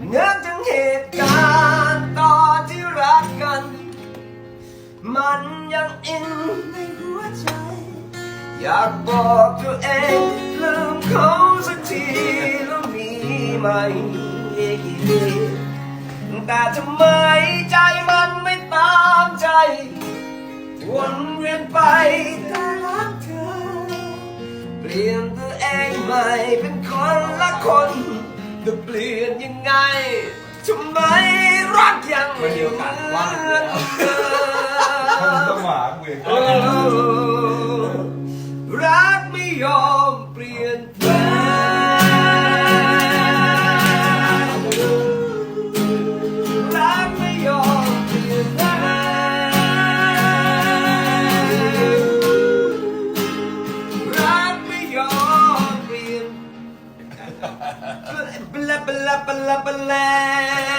นึกถึงเหตุการณ์ตอนที่รักกัน มันยังอินในหัวใจ อยากบอกตัวเองลืมเขาสักทีแล้วมีไหม แต่ทำไมใจมันไม่ตามใจ วนเวียนไปแต่รักเธอ เปลี่ยนตัวเองใหม่เป็นคน ลี่ยนยังไงทำไมรักยังมันมีโอกาสว่างอยู่แล้วเดิม ต้องหวาคุยเออรักไม่ยอมเปลี่ยนแปลงรักไม่ยอมเปลี่ยนแปลงรักไม่ยอมเปลี่ยนบลาบลา บลาบลา